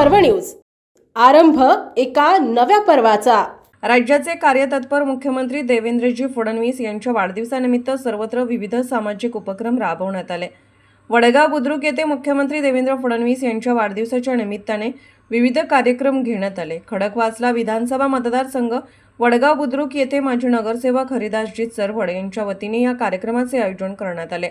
पर्व न्यूज. आरंभ एका नव्या पर्वाचा. राज्याचे कार्यतत्पर मुख्यमंत्री देवेंद्रजी फडणवीस यांच्या वाढदिवसानिमित्त सर्वत्र विविध सामाजिक उपक्रम राबवण्यात आले. वडगाव बुद्रुक येथे मुख्यमंत्री देवेंद्र फडणवीस यांच्या वाढदिवसाच्या निमित्ताने विविध कार्यक्रम घेण्यात आले. खडकवासला विधानसभा मतदारसंघ वडगाव बुद्रुक येथे माजी नगरसेवक हरिदासजी चरवड यांच्या वतीने या कार्यक्रमाचे आयोजन करण्यात आले.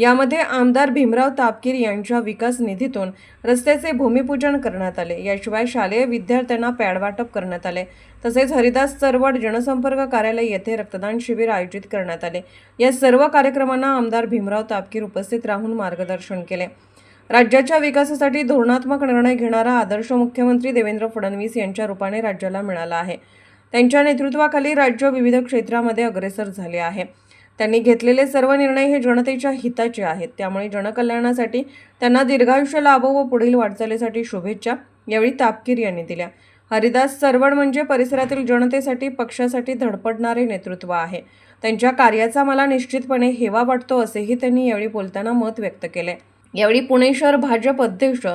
यामध्ये आमदार भीमराव तापकीर यांच्या विकास निधीतून रस्त्याचे भूमिपूजन करण्यात आले. याशिवाय शालेय विद्यार्थ्यांना पॅड वाटप करण्यात आले. तसेच हरिदास चरवड जनसंपर्क कार्यालय येथे रक्तदान शिबिर आयोजित करण्यात आले. या सर्व कार्यक्रमांना आमदार भीमराव तापकीर उपस्थित राहून मार्गदर्शन केले. राज्याच्या विकासासाठी धोरणात्मक निर्णय घेणारा आदर्श मुख्यमंत्री देवेंद्र फडणवीस यांच्या रूपाने राज्याला मिळाला आहे. त्यांच्या नेतृत्वाखाली राज्य विविध क्षेत्रामध्ये अग्रेसर झाले आहे. त्यांनी घेतलेले सर्व निर्णय हे जनतेच्या हिताचे आहेत. त्यामुळे जनकल्याणासाठी त्यांना दीर्घायुष्य लाभो व पुढील वाटचालीसाठी शुभेच्छा यावेळी तापकीर यांनी दिल्या. हरिदास सरवण म्हणजे परिसरातील जनतेसाठी पक्षासाठी धडपडणारे नेतृत्व आहे. त्यांच्या कार्याचा मला निश्चितपणे हेवा वाटतो असेही त्यांनी यावेळी बोलताना मत व्यक्त केले. यावेळी पुणे शहर भाजप अध्यक्ष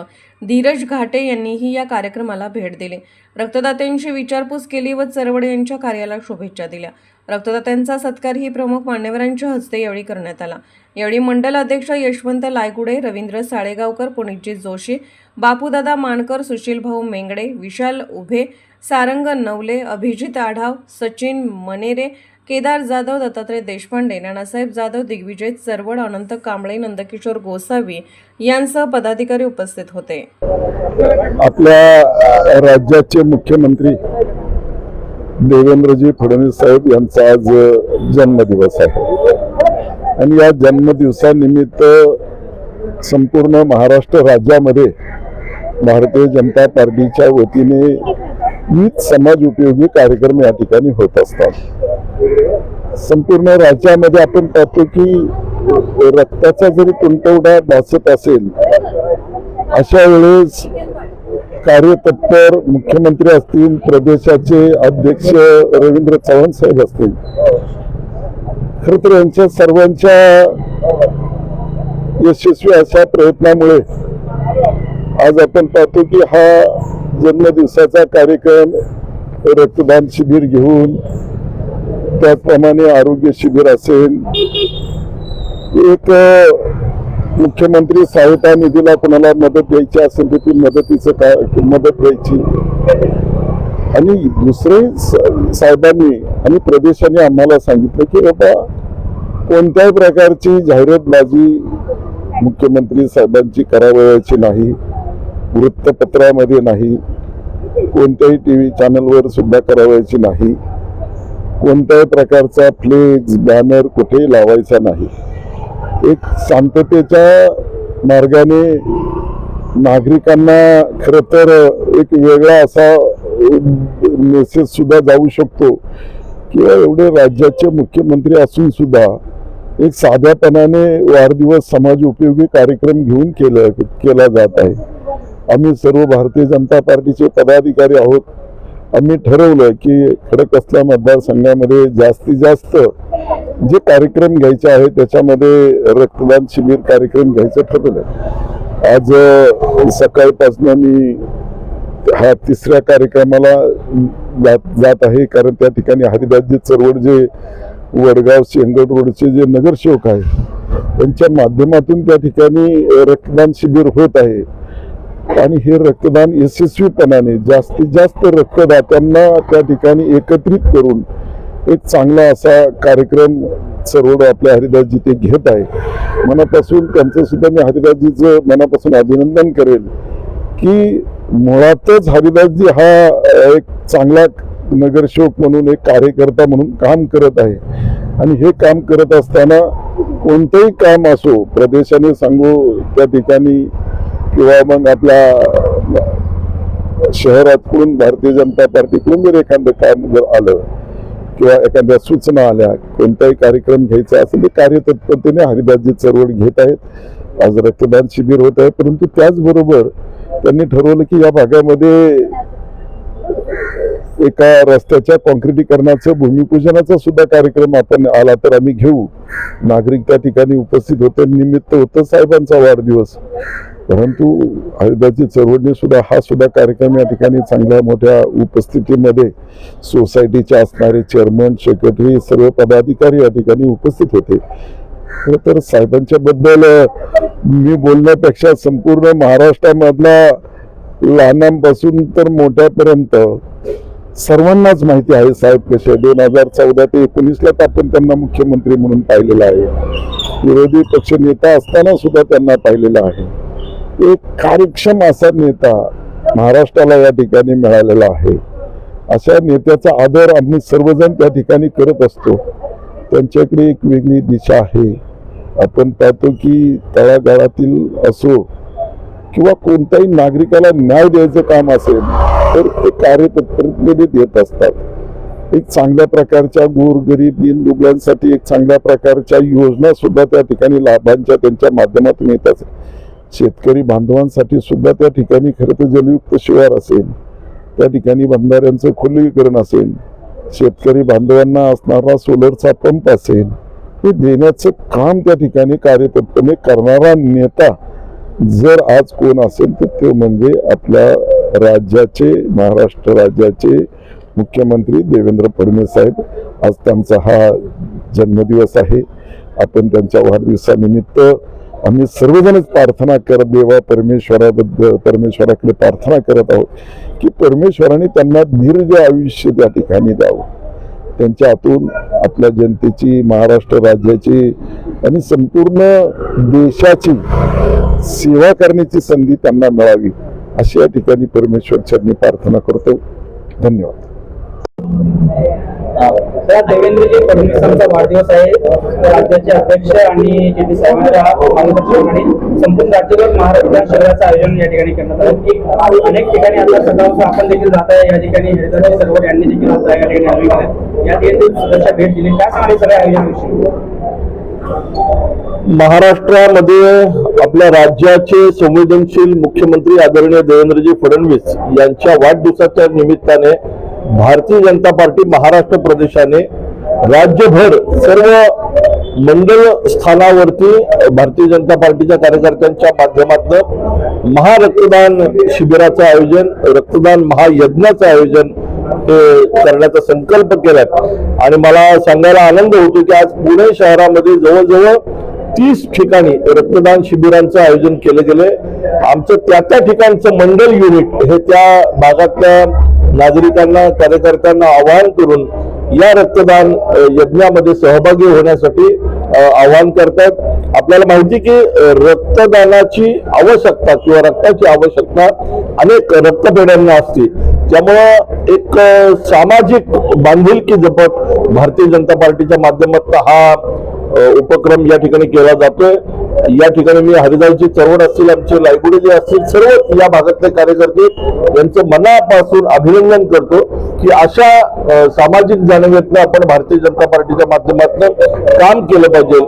धीरज घाटे यांनीही या कार्यक्रमाला भेट दिली. रक्तदात्यांची विचारपूस केली व चरवडे यांच्या कार्याला शुभेच्छा दिल्या. रक्तदात्यांचा सत्कारही प्रमुख मान्यवरांच्या हस्ते यावेळी करण्यात आला. यावेळी मंडल अध्यक्ष यशवंत लायगुडे रवींद्र साळेगावकर पुनितजी जोशी बापूदादा मानकर सुशीलभाऊ मेंगडे विशाल उभे सारंग नवले अभिजित आढाव सचिन मनेरे केदार जाधव दत्तात्रय देशपांडे नानासाहेब जाधव दिग्विजय चरवड अनंत कांबळे नंदकिशोर गोसावी यांसह पदाधिकारी उपस्थित होते. आपल्या राज्याचे मुख्यमंत्री देवेंद्रजी फडणवीस साहेब यांचा आज जन्मदिवस आहे. आणि या जन्मदिवसानिमित्त संपूर्ण महाराष्ट्र राज्यामध्ये भारतीय जनता पार्टीच्या वतीने विविध समाज उपयोगी कार्यक्रम या ठिकाणी होत असतात. संपूर्ण राज्यामध्ये आपण पाहतो की रक्ताचा जरी तुंटवडा भासत असेल अशा वेळेस कार्यतत्पर मुख्यमंत्री असतील प्रदेशाचे अध्यक्ष रवींद्र चव्हाण साहेब असतील. खर तर यांच्या सर्वांच्या यशस्वी अशा प्रयत्नामुळे आज आपण पाहतो की हा जन्मदिवसाचा कार्यक्रम रक्तदान शिबिर घेऊन त्याचप्रमाणे आरोग्य शिबिर असेल एक मुख्यमंत्री सहायता निधीला कोणाला मदत द्यायची असेल तर ती मदतीचं काय मदत द्यायची. आणि दुसरे साहेबांनी आणि प्रदेशाने आम्हाला सांगितलं की बाबा कोणत्याही प्रकारची जाहिरातबाजी मुख्यमंत्री साहेबांची करावयाची नाही वृत्तपत्रामध्ये नाही कोणत्याही टी व्ही चॅनलवर सुद्धा करावयाची नाही. कोणत्याही प्रकारचा फ्लेक्स बॅनर कुठेही लावायचा नाही. एक शांततेच्या मार्गाने नागरिकांना खर तर एक वेगळा असा मेसेज सुद्धा जाऊ शकतो. किंवा एवढे राज्याचे मुख्यमंत्री असून सुद्धा एक साध्यापणाने वाढदिवस समाज उपयोगी कार्यक्रम घेऊन केलं केला जात आहे. आम्ही सर्व भारतीय जनता पार्टीचे पदाधिकारी आहोत. आम्ही ठरवलं की खडकवासला मतदारसंघामध्ये जास्तीत जास्त जे कार्यक्रम घ्यायचे आहे त्याच्यामध्ये रक्तदान शिबिर कार्यक्रम घ्यायचं ठरवलं आज सकाळपासून मी हा तिसऱ्या कार्यक्रमाला जात जात आहे कारण त्या ठिकाणी हरिदासजी चरवड जे वडगाव शेंगड रोडचे जे नगरसेवक आहे त्यांच्या माध्यमातून त्या ठिकाणी रक्तदान शिबिर होत आहे. आणि हे रक्तदान यशस्वीपणाने जास्तीत जास्त रक्तदात्यांना त्या ठिकाणी एकत्रित करून एक चांगला असा कार्यक्रम सर्व आपल्या हरिदासजी ते घेत आहे. मनापासून त्यांचं सुद्धा मी हरिदासजीचं मनापासून अभिनंदन करेल की मुळातच हरिदासजी हा एक चांगला नगरसेवक म्हणून एक कार्यकर्ता म्हणून काम करत आहे. आणि हे काम करत असताना कोणतंही काम असो प्रदेशाने सांगू त्या ठिकाणी किंवा मग आपल्या शहरातकडून भारतीय जनता पार्टीकडून जर एखादं काम जर आलं किंवा एखाद्या सूचना आल्या कोणताही कार्यक्रम घ्यायचा असेल ते कार्यतत्परतेने हरिदासजी चळवळ घेत आहेत. आज रक्तदान शिबिर होत आहे परंतु त्याचबरोबर त्यांनी ठरवलं की या भागामध्ये एका रस्त्याच्या कॉन्क्रिटीकरणाचं भूमिपूजनाचा सुद्धा कार्यक्रम आपण आला तर आम्ही घेऊ. नागरिक त्या ठिकाणी उपस्थित होते. निमित्त होतं साहेबांचा वाढदिवस. परंतु हरिदासजी चळवळणी सुद्धा हा सुद्धा कार्यक्रम या ठिकाणी चांगल्या मोठ्या उपस्थितीमध्ये सोसायटीचे असणारे चेअरमन सेक्रेटरी सर्व पदाधिकारी या ठिकाणी उपस्थित होते. खरं तर साहेबांच्या बद्दल मी बोलण्यापेक्षा संपूर्ण महाराष्ट्रामधला लहानांपासून तर मोठ्यापर्यंत सर्वांनाच माहिती आहे साहेब कसे दोन हजार चौदा ते एकोणीसलाच आपण त्यांना मुख्यमंत्री म्हणून पाहिलेलं आहे. विरोधी पक्ष नेता असताना सुद्धा त्यांना पाहिलेलं आहे. एक कार्यक्षम असा नेता महाराष्ट्राला या ठिकाणी मिळालेला आहे. अशा नेत्याचा आदर आम्ही सर्वजण त्या ठिकाणी करत असतो. त्यांच्याकडे एक वेगळी दिशा आहे. आपण पाहतो की तळागाळातील असो किंवा कोणत्याही नागरिकाला न्याय द्यायचं काम असेल तर ते कार्यतत्परतेने देत असतात. एक चांगल्या प्रकारच्या गोरगरीब दीनदुबळ्यांसाठी एक चांगल्या प्रकारच्या योजना सुद्धा त्या ठिकाणी लाभांच्या त्यांच्या माध्यमातून येत असतात. शेतकरी बांधवांसाठी सुद्धा त्या ठिकाणी खरं तर जलयुक्त शिवार असेल त्या ठिकाणी बंधाऱ्यांचं खुलीकरण असेल शेतकरी बांधवांना असणारा सोलरचा पंप असेल हे देण्याचं काम त्या ठिकाणी कार्यतत्परने करणारा नेता जर आज कोण असेल तर ते म्हणजे आपल्या राज्याचे महाराष्ट्र राज्याचे मुख्यमंत्री देवेंद्र फडणवीस साहेब. आज त्यांचा हा जन्मदिवस आहे. आपण त्यांच्या वाढदिवसानिमित्त आम्ही सर्वजणच प्रार्थना करत देवा परमेश्वराबद्दल परमेश्वराकडे प्रार्थना करत आहोत की परमेश्वराने त्यांना दीर्घ आयुष्य त्या ठिकाणी द्यावं. त्यांच्या हातून आपल्या जनतेची महाराष्ट्र राज्याची आणि संपूर्ण देशाची सेवा करण्याची संधी त्यांना मिळावी अशी या ठिकाणी परमेश्वर चरणी प्रार्थना करतो. धन्यवाद. सर देवेंद्रजी फडणवीसांचा वाढदिवस आहे. राज्याचे अध्यक्ष आणि जे डी साहेबांच्या मार्गदर्शनाखाली संपूर्ण राज्यभर महाराष्ट्र शहराचं आयोजन या ठिकाणी करण्यात आलं. एक अनेक ठिकाणी आता सकाळपासून आपण देखील जात आहे. या ठिकाणी हरिदासजी सर्व यांनी देखील आता या ठिकाणी आयोजन केलं या ठिकाणी सदस्य भेट दिली. काय सांगणे सगळ्या आयोजनाविषयी. महाराष्ट्रामध्ये आपल्या राज्याचे संवेदनशील मुख्यमंत्री आदरणीय देवेंद्रजी फडणवीस यांच्या वाढदिवसाच्या निमित्ताने भारतीय जनता पार्टी महाराष्ट्र प्रदेशाने राज्यभर सर्व मंडळ स्थानावरती भारतीय जनता पार्टीच्या कार्यकर्त्यांच्या माध्यमातून महारक्तदान शिबिराचं आयोजन रक्तदान महायज्ञाचं आयोजन हे करण्याचा संकल्प केलाय. आणि मला सांगायला आनंद होतो की आज पुणे शहरामध्ये जवळजवळ तीस ठिकाणी रक्तदान शिबिरांचं आयोजन केले गेले आमचं त्या त्या ठिकाणचं मंडल युनिट हे त्या भागातल्या नागरिकांना कार्यकर्त्यांना आवाहन करून या रक्तदान यज्ञामध्ये सहभागी होण्यासाठी आवाहन करतात. आपल्याला माहिती की रक्तदानाची आवश्यकता किंवा रक्ताची आवश्यकता अनेक रक्तपेढ्यांना असते. त्यामुळं एक सामाजिक बांधिलकी जपत भारतीय जनता पार्टीच्या माध्यमातून हा उपक्रम या ठिकाणी केला जातोय. या ठिकाणी मी हरिदासजी चव्हाण असतील आमचे लायगुडे असतील सर्व या भागातले कार्यकर्ते यांचं मनापासून अभिनंदन करतो की अशा सामाजिक जाणीवेतनं आपण भारतीय जनता पार्टीच्या माध्यमातून काम केलं पाहिजे.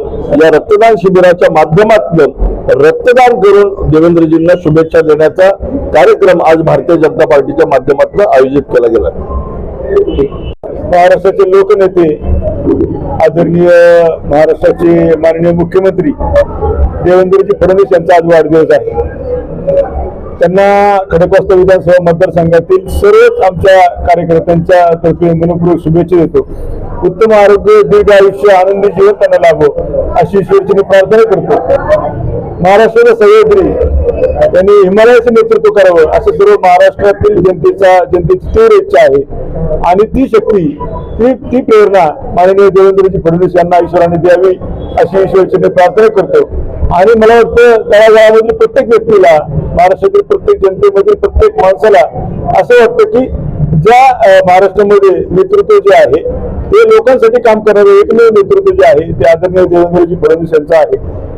या रक्तदान शिबिराच्या माध्यमातून रक्तदान करून देवेंद्रजींना शुभेच्छा देण्याचा कार्यक्रम आज भारतीय जनता पार्टीच्या माध्यमातून आयोजित केला गेला. महाराष्ट्राचे लोकनेते आदरणीय महाराष्ट्राचे माननीय मुख्यमंत्री देवेंद्रजी फडणवीस यांचा आज वाढदिवस आहे. त्यांना खडकवासला विधानसभा मतदारसंघातील सर्वच आमच्या कार्यकर्त्यांच्या तर्फे मनपूर्वक शुभेच्छा देतो. उत्तम आरोग्य दीर्घ आयुष्य आनंदी जीवन त्यांना लाभो अशी ईश्वरची मी प्रार्थना करतो. महाराष्ट्राच्या सह्याद्री त्यांनी हिमालयाचं नेतृत्व करावं असं सर्व महाराष्ट्रातील जनतेचा जनतेची तीव्र इच्छा आहे. आणि ती शक्ती ती ती प्रेरणा माननीय देवेंद्रजी फडणवीस यांना ईश्वराने द्यावी अशी ईश्वरची प्रार्थना करतो. आणि मला वाटतं तळागाळामधील प्रत्येक व्यक्तीला महाराष्ट्रातील प्रत्येक जनतेमधील प्रत्येक माणसाला असं वाटतं की ज्या महाराष्ट्रामध्ये नेतृत्व जे आहे ते लोकांसाठी काम करणारे एकमेव नेतृत्व जे आहे ते आदरणीय देवेंद्रजी फडणवीस यांचं आहे.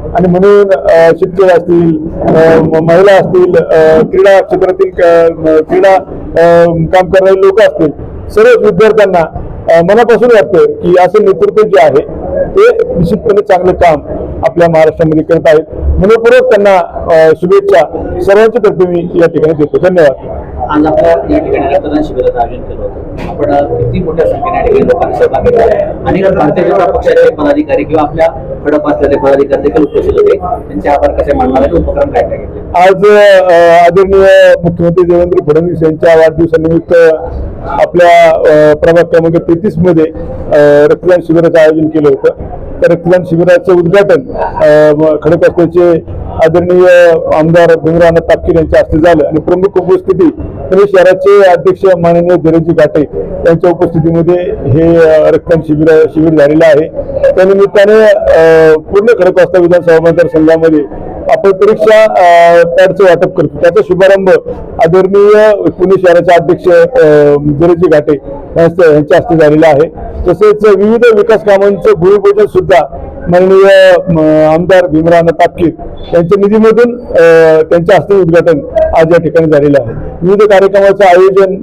आणि म्हणून शिक्षक शेतकरी असतील अं, महिला असतील क्रीडा क्षेत्रातील क्रीडा अं, काम करणारे लोक असतील सर्व विद्यार्थ्यांना मनापासून वाटतं की असं नेतृत्व जे आहे ते निश्चितपणे चांगलं काम आपल्या महाराष्ट्रामध्ये करत आहेत. मनपूर्वक त्यांना अं, शुभेच्छा सर्वांच्या तर्फे मी या ठिकाणी देतो. धन्यवाद. आज आपल्या या ठिकाणी रक्तदान शिबिराचं आयोजन केलं होतं. आपण किती मोठ्या संख्येने या ठिकाणी लोकांनी सहभाग घेतला आणि भारतीय जनता पक्षाचे पदाधिकारी किंवा आपल्या खडप असलेले पदाधिकारी देखील उपस्थित होते त्यांचे आभार कसे मानणार आणि उपक्रम काय काय घेतले? आज आदरणीय मुख्यमंत्री देवेंद्र फडणवीस यांच्या वाढदिवसानिमित्त आपल्या प्रभाग क्रमांक तेहतीसमध्ये रक्तदान शिबिराचं आयोजन केलं होतं. त्या रक्तदान शिबिराचं उद्घाटन अ, आदरणीय आमदार भीमराव तापकीर यांच्या हस्ते झालं. आणि प्रमुख उपस्थिती पुणे शहराचे अध्यक्ष माननीय धीरजी घाटे यांच्या उपस्थितीमध्ये हे रक्तदान शिबिर शिबिर झालेलं आहे. त्यानिमित्ताने पूर्ण खडकवास्ता विधानसभा मतदारसंघामध्ये आपण परीक्षा पॅडचं वाटप करतो. त्याचा शुभारंभ आदरणीय पुणे शहराचे अध्यक्ष अ, घाटे यांच्या हस्ते झालेला आहे. तसेच विविध विकास कामांचं भूमिपूजन सुद्धा माननीय आमदार भीमराव तापकीर यांच्या निधीमधून त्यांच्या हस्ते उद्घाटन आज या ठिकाणी झालेलं आहे. विविध कार्यक्रमाचं आयोजन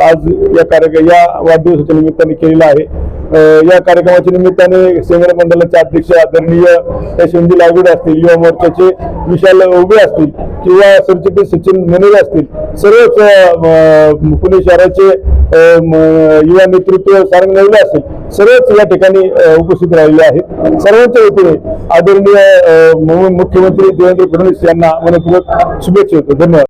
आज या कार्यक्रम या वाढदिवसाच्या निमित्ताने केलेलं आहे. या कार्यक्रमाच्या निमित्ताने सेंगर मंडळाचे अध्यक्ष आदरणीय शिंदी लागवड असतील युवा मोर्चाचे विशाल उभे असतील किंवा सरचिटणीस सचिन मेनोरे असतील सर्वच पुणे शहराचे युवा नेतृत्व सारंग नवले असतील सर्वच या ठिकाणी उपस्थित राहिलेले आहेत. सर्वांच्या वतीने आदरणीय मुख्यमंत्री देवेंद्र फडणवीस यांना मनपूर्वक शुभेच्छा देतो. धन्यवाद.